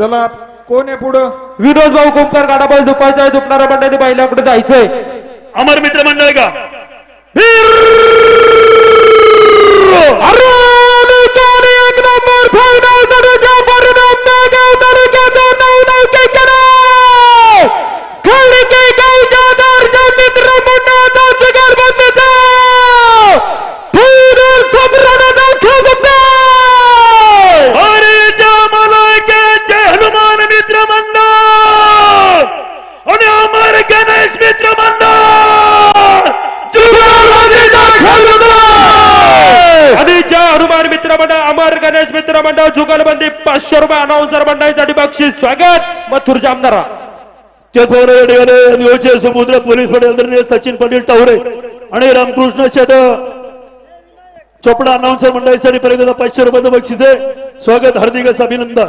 चला कोण आहे पुढं? विनोद भाऊ कुमकर गाडाबाई दुपायचा दुपणाऱ्या मंडळी बाईलाकडे जायचंय. अमर मित्र मंडळ का? नक्कीच मित्र मंडळ जुगलबंदी पाचशे रुपये अनाऊन्सर मंडळीसाठी बक्षीस. स्वागत मथुर जामदारा त्याचबरोबर समुद्र पोलीस मंडळ सचिन पाटील टावरे आणि रामकृष्ण शेत चोपडा अनाऊन्सर मंडळीसाठी पर्यंत पाचशे रुपयाचं बक्षीस आहे. स्वागत हार्दिक अभिनंदन.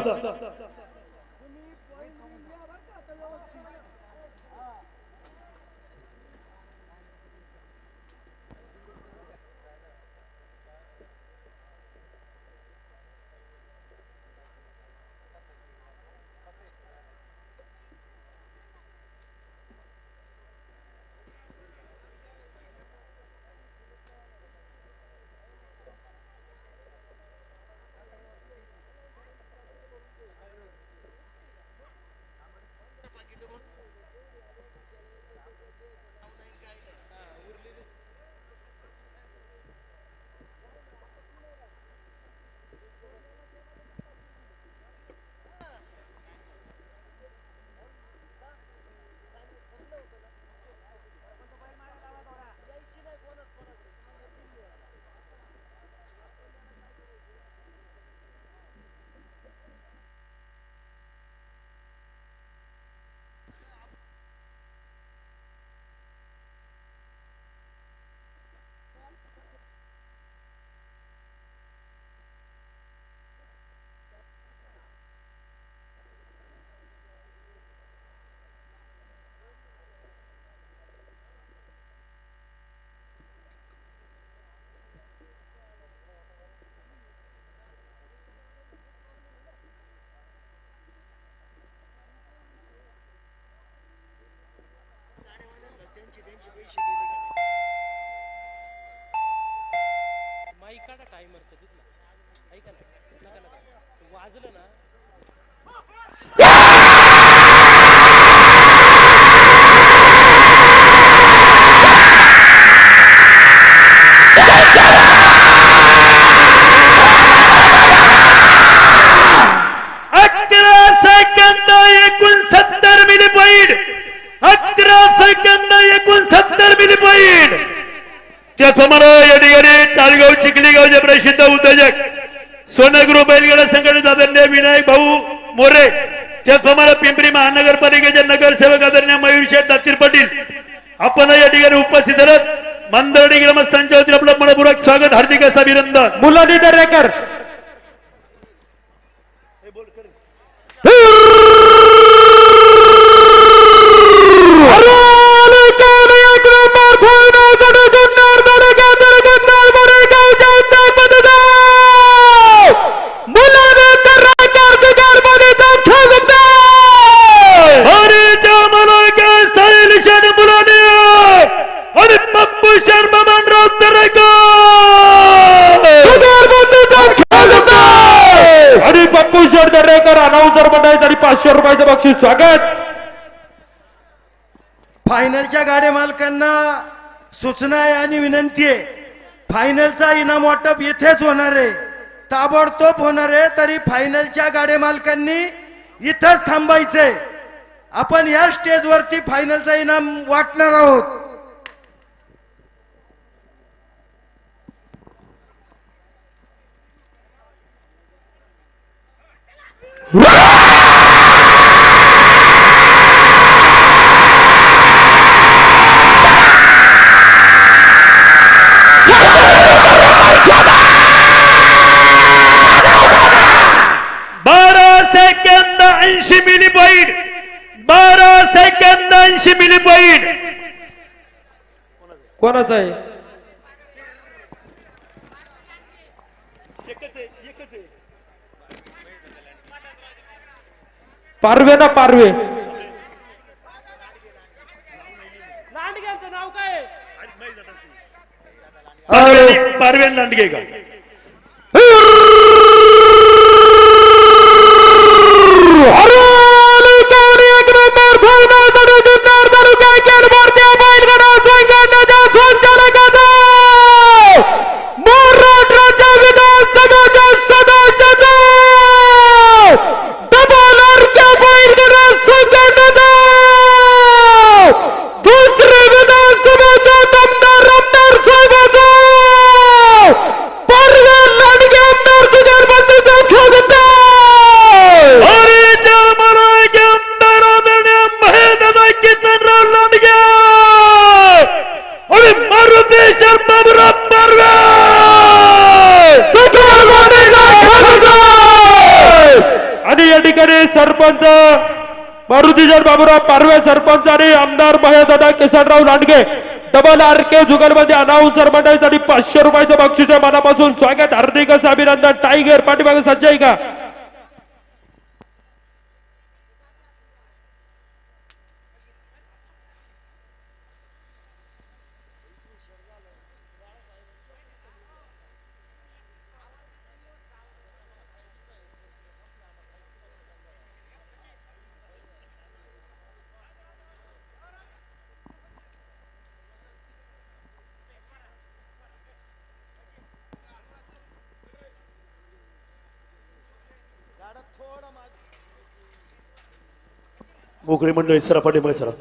मोरे त्याचप्रमाणे पिंपरी महानगरपालिकेचे नगरसेवक आदरणीय मयूरशेठ दातीर पाटील आपण या ठिकाणी उपस्थित आहोत. मंदरडी ग्रामस्थांच्या वतीने आपलं मनपूर्वक स्वागत हार्दिक असा अभिनंदन. मुलानी दर्याकर पप्पू शर्मा मानराव दरेकर आणि पप्पू शर दरेकर अनाउन्सर मंडळासाठी पाचशे रुपयाचं बक्षीस. स्वागत! फायनलच्या गाड्या मालकांना सूचना आहे आणि विनंती आहे. फायनलचा इनाम वाटप इथेच होणार आहे. ताबडतोब होणार आहे तरी फायनलच्या गाड्या मालकांनी इथंच थांबायचंय. आपण या स्टेजवरती फायनलचा इनाम वाटणार आहोत बारा सेकंद ऐंशी मिली पॉईंट बारा सेकंद ऐंशी मिली पॉईंट कोणाचा आहे? पारवे ना पारवे. नाव काय पारवेन लांडगे का? दुसरे मारुतीजन बाबूराव पारवे सरपंच आणि आमदार Bhaiyadada Kisanrao Landge double R K जुगलमध्ये announcer मंडळीसाठी पाचशे रुपयाचं बक्षीस मनापासून स्वागत हार्दिक अभिनंदन टायगर पाठीमागे सज्ज का? मोकळी मंडळी सरा पाठीमागे सरा.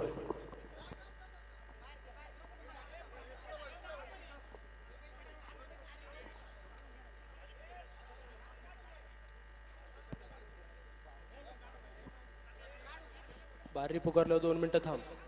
बारी पुकारल्यावर दोन मिनिटं थांब.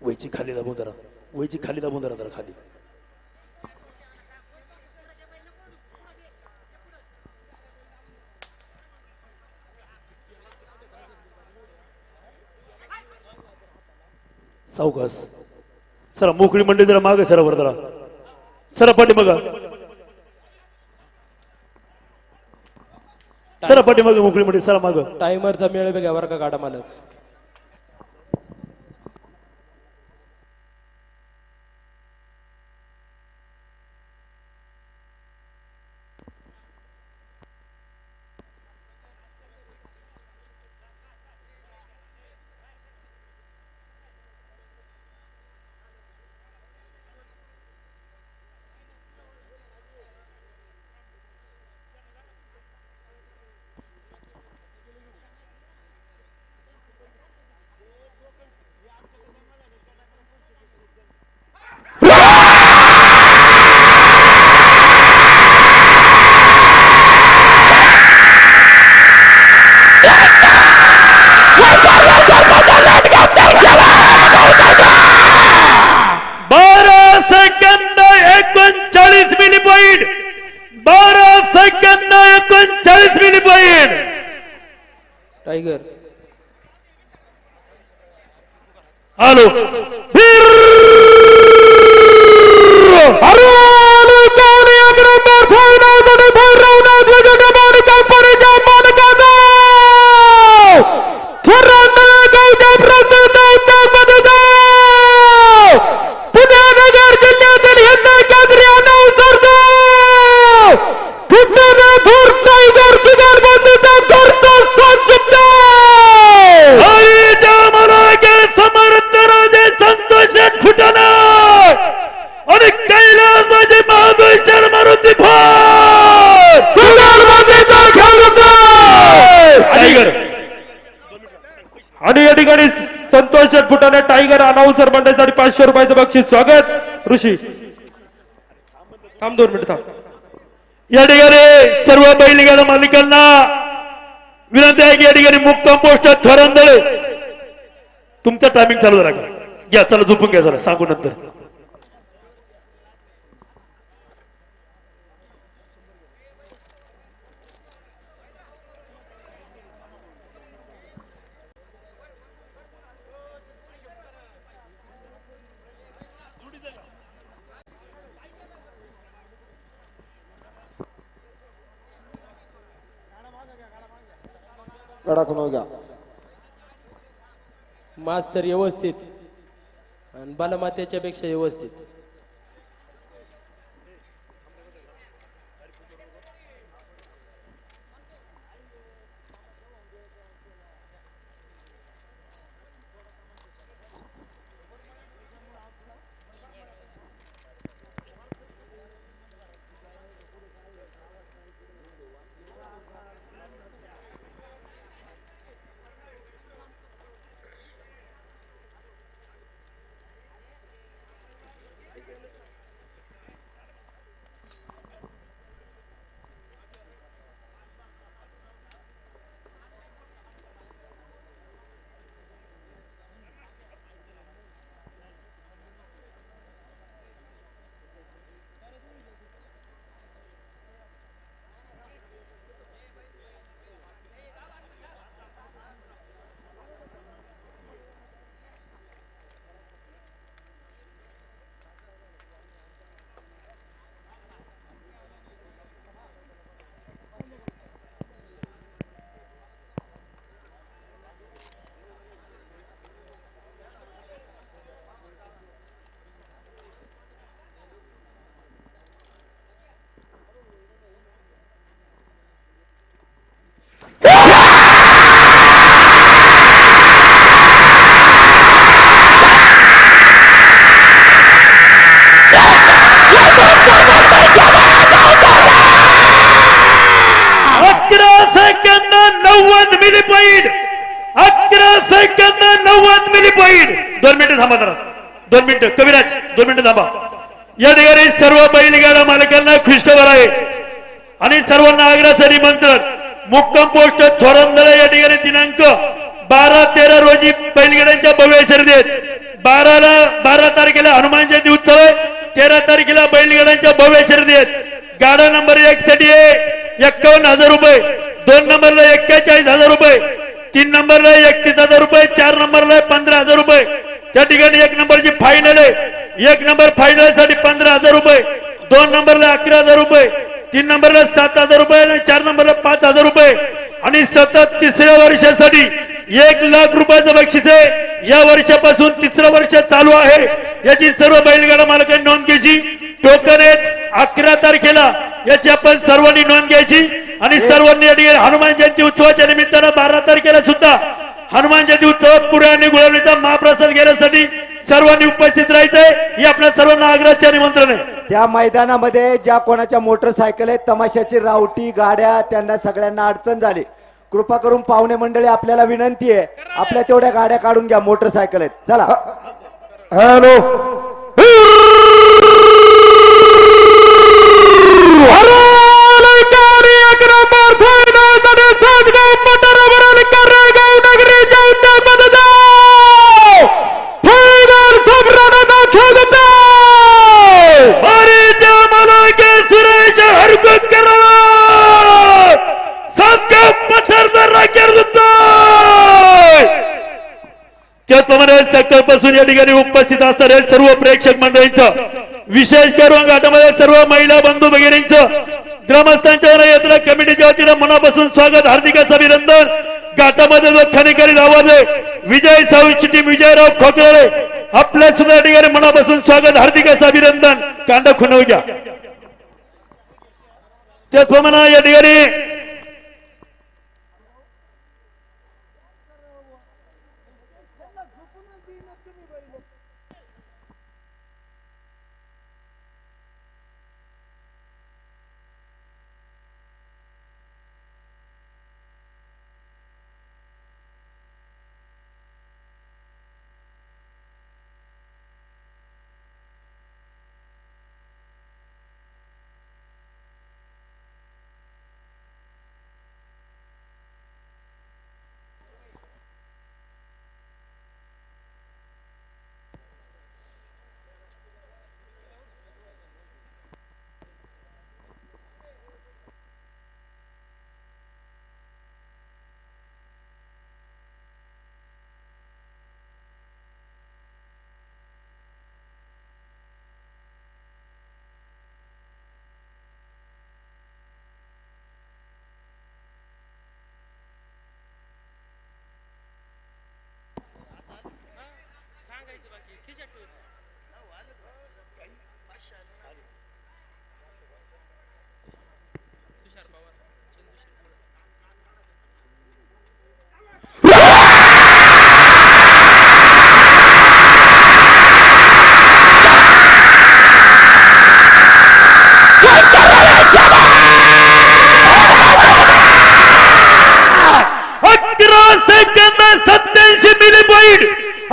वहीची खाली दाबून धरा. वहीची खाली दाबून धरा जरा खाली. सावकास सरा मोकळी मंडळी जरा मागे सरा वर जरा. सरा पाठी बघा सरा पाठीमागे मोकळी मंडळी सरा माग. टायमरचा मेळ बघा वर का गाडा मालक बारा सेकंद एकोणचाळीस मिली पॉईंट बारा सेकंद एकोणचाळीस मिली पॉईंट टायगर आलो टायगर अनाउन्सर मंडळासाठी पाचशे रुपयाचं बक्षीस. स्वागत ऋषी. थांब दोन मिनिट थांब. या ठिकाणी सर्व बैलगाडा मालिकांना विनंती आहे की या ठिकाणी मुक्काम पोस्ट थरंदळे तुमचा टायमिंग चालू झाला का घ्या चला झोपून घ्या जरा सांगू नंतर. गडा घ्या मास्तर व्यवस्थित. आणि बालमात्याच्या पेक्षा व्यवस्थित अकरा सेकंद नव्वद मिली पॉईंट अकरा सेकंद नव्वद मिली पॉईंट दोन मिनिटं थांबा जरा. दोन मिनिटं. कविराज दोन मिनिटं थांबा. या ठिकाणी सर्व बैलगाडा मालकांना खुशखबर आहे. आणि सर्वांना आग्रहाचं निमंत्रण. मुक्कम पोस्ट थोरंदळे या ठिकाणी दिनांक बारा तेरा रोजी बैलगाड्यांच्या भव्य शर्यतीत. बाराला बारा तारखेला हनुमान जयंती उत्सव आहे. तेरा तारखेला बैलगाड्यांच्या भव्य शर्यतीत. गाडा नंबर एक साठी आहे. एक्कावन्न हजार रुपये. दोन नंबरला एक्केचाळीस हजार रुपये. तीन नंबरला एकतीस हजार रुपये. चार नंबरला पंधरा हजार रुपये. त्या ठिकाणी एक नंबरची फायनल आहे. एक नंबर फायनलसाठी पंधरा हजार रुपये. दोन नंबरला अकरा हजार रुपये. तीन नंबरला सात हजार रुपये आणि चार नंबरला पाच हजार रुपये. आणि सतत तिसऱ्या वर्षासाठी एक लाख रुपयाचं बक्षीस आहे. या वर्षापासून तिसरं वर्ष चालू आहे. याची सर्व बैलगाडा मालकांनी नोंद घ्यायची टोकन आहेत. अकरा तारखेला याची आपण सर्वांनी नोंद घ्यायची. आणि सर्वांनी हनुमान जयंती उत्सवाच्या निमित्तानं बारा तारखेला सुद्धा हनुमान जयंती उत्सवात पुढे आणि गुळवणीचा महाप्रसाद घेण्यासाठी सर्वांनी उपस्थित राहायचंय. हे आपल्या सर्वांना आग्रहाचे निमंत्रण. आहे त्या मैदानामध्ये ज्या कोणाच्या मोटरसायकल आहेत तमाशाची रावटी गाड्या त्यांना सगळ्यांना अडचण झाली. कृपा करून पाहुणे मंडळी आपल्याला विनंती आहे आपल्या तेवढ्या गाड्या काढून घ्या मोटरसायकल आहेत. चला. हॅलो. त्याचप्रमाणे सकाळपासून या ठिकाणी उपस्थित असणारे सर्व प्रेक्षक मंडळींचं विशेष करून घाटामध्ये सर्व महिला बंधू भगिनींच ग्रामस्थांच्या यात्रा कमिटीच्या वतीनं मनापासून स्वागत हार्दिकाचं अभिनंदन. घाटामध्ये जो खनिकरी आवाज आहे विजय साऊची टीम विजयराव खोकरे आपल्या सुद्धा ठिकाणी मनापासून स्वागत हार्दिकाचं अभिनंदन. कांदा खुनवू घ्या त्याचप्रमाणे या ठिकाणी अकरा सेकंद सत्याऐंशी मिली पॉईंट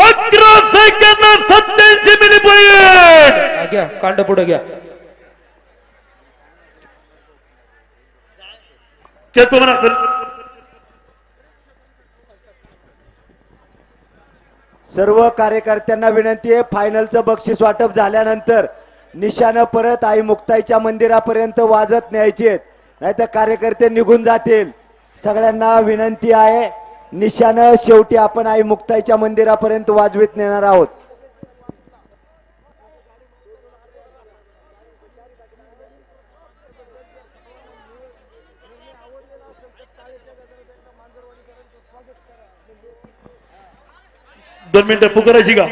अकरा सेकंद सत्याऐंशी मिली पॉईंट घ्या कांड पुढे घ्या. ते तुम्हाला सर्व कार्यकर्त्यांना विनंती आहे फायनलचं बक्षीस वाटप झाल्यानंतर निशानं परत आई मुक्ताईच्या मंदिरापर्यंत वाजत न्यायचे नाहीतर कार्यकर्ते निघून जातील. सगळ्यांना विनंती आहे निशानं शेवटी आपण आई मुक्ताईच्या मंदिरापर्यंत वाजवीत नेणार आहोत. दोन मिनिटं पुकारायची का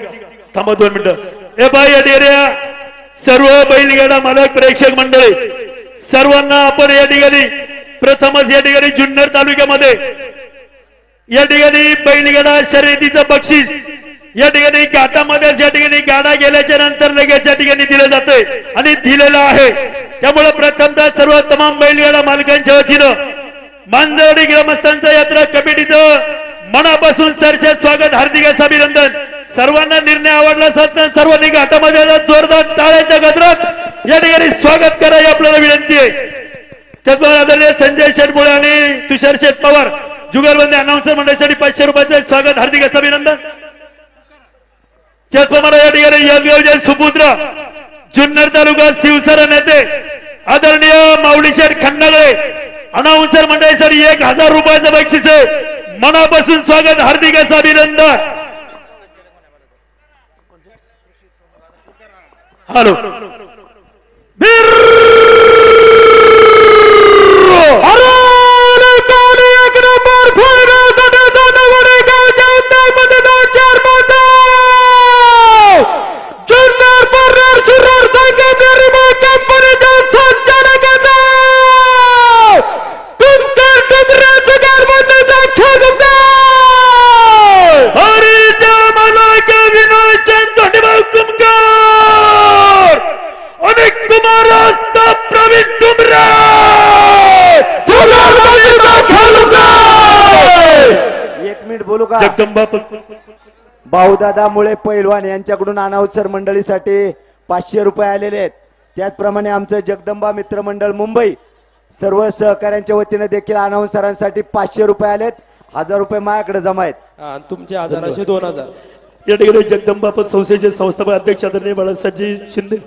थांबा दोन मिनिटं. ए बाई या सर्व बैलगाडा मालक प्रेक्षक मंडळी सर्वांना आपण या ठिकाणी प्रथमच या ठिकाणी जुन्नर तालुक्यामध्ये या ठिकाणी बैलगाडा शर्यतीचं बक्षीस या ठिकाणी घाटामध्ये या ठिकाणी गाडा गेल्याच्यानंतर लगेच या ठिकाणी दिलं जातंय आणि दिलेलं आहे. त्यामुळे प्रथमतः सर्व तमाम बैलगाडा मालकांच्या वतीनं मांजरवाडी ग्रामस्थांचं यात्रा कमिटीचं मनापासून सरचे स्वागत हार्दिक अभिनंदन. सर्वांना निर्णय आवडला असत सर्वांनी घाटामध्ये जोरदार टाळ्याच्या गजरात या ठिकाणी स्वागत करायची ही आपल्याला विनंती आहे. त्याचबरोबर आदरणीय संजय शेटमुळे आणि तुषार शेठ पवार जुगलबंदी अनाउन्सर मंडळासाठी पाचशे रुपयाचं स्वागत हार्दिक अभिनंदन. त्याचप्रमाणे या ठिकाणी यशगावचे सुपुत्र जुन्नर तालुका शिवसेना नेते आदरणीय माऊलीशेठ खन्नागळे खंडागळे अनाउन्सर मंडळासाठी एक हजार रुपयाचं बक्षीस आहे. मनापासून स्वागत हार्दिक असं अभिनंदन. हॅलो. का? जगदंबा भाऊदादा मुळे पैलवान यांच्याकडून अनाउन्सर मंडळीसाठी पाचशे रुपये आलेले आहेत. त्याचप्रमाणे आमचं जगदंबा मित्रमंडळ मुंबई सर्व सहकाऱ्यांच्या वतीने देखील अनाउन्सरांसाठी पाचशे रुपये आलेत. हजार रुपये माझ्याकडे जमा आहेत. हा, आणि तुमचे दोन हजार. या ठिकाणी जगदंबा पत संस्थेचे संस्थापक अध्यक्ष आदरणीय बाळासाहेबजी शिंदे.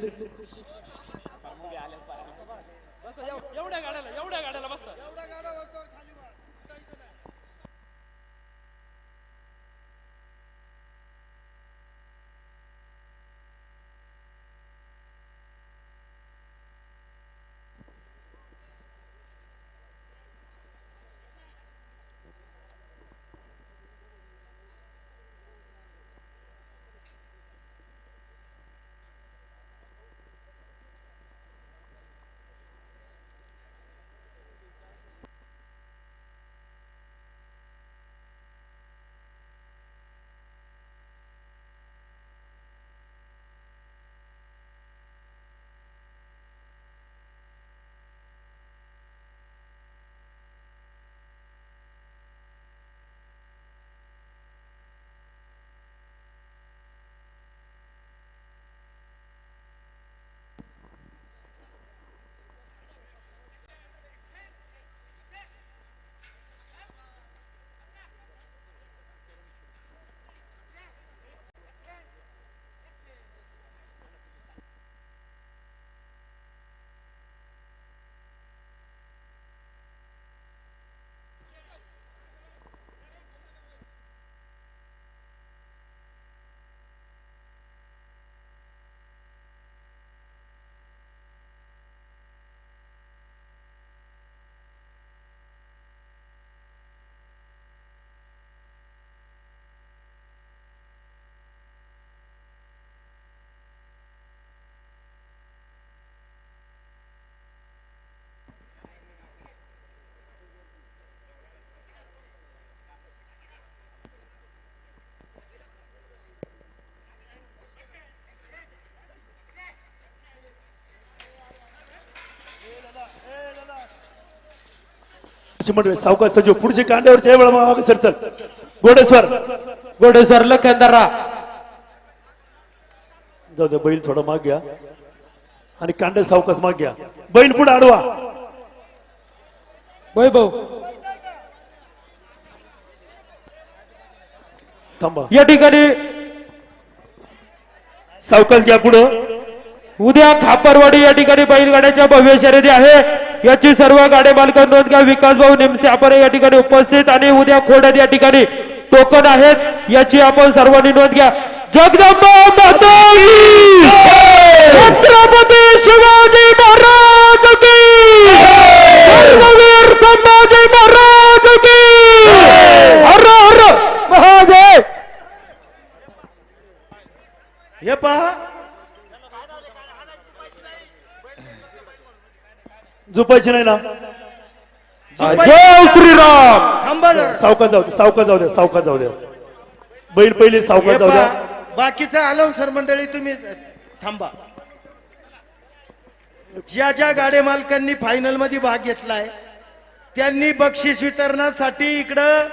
मंडळी सावकाश सजीव पुढचे कांद्यावर मागे सर चल. गोडेश्वर गोडेश्वर लखंदरा जाऊ द्या बैल थोडा माग घ्या. आणि कांडे सावकाश माग घ्या. बैल पुढे आडवा. वैभव. थांबा. या ठिकाणी सावकाश घ्या पुढं. उद्या खापरवाडी या ठिकाणी बैलगाड्याच्या भव्य शर्यती आहे. याची सर्व गाडी मालक नोंद घ्या. विकास भाऊ नेमसे आपण या ठिकाणी उपस्थित आणि उद्या खोड्यात या ठिकाणी टोकन आहेत. याची आपण सर्वांनी नोंद घ्या. जगदंबा माता! छत्रपती शिवाजी महाराज की! धर्मवीर संभाजी महाराज की! हर हर! महादेव हे पहा झोपायची नाही ना? जय श्रीराम! थांबा जरा. सावकाश जाऊ दे सावकाश जाऊ द्या सावकाश जाऊ द्या बैल पहिले हे सावकाश जाऊ द्या. पहा बाकीचं आलम सर मंडळी तुम्ही थांबा. ज्या ज्या गाडे मालकांनी फायनलमध्ये भाग घेतलाय त्यांनी बक्षीस वितरणासाठी इकडं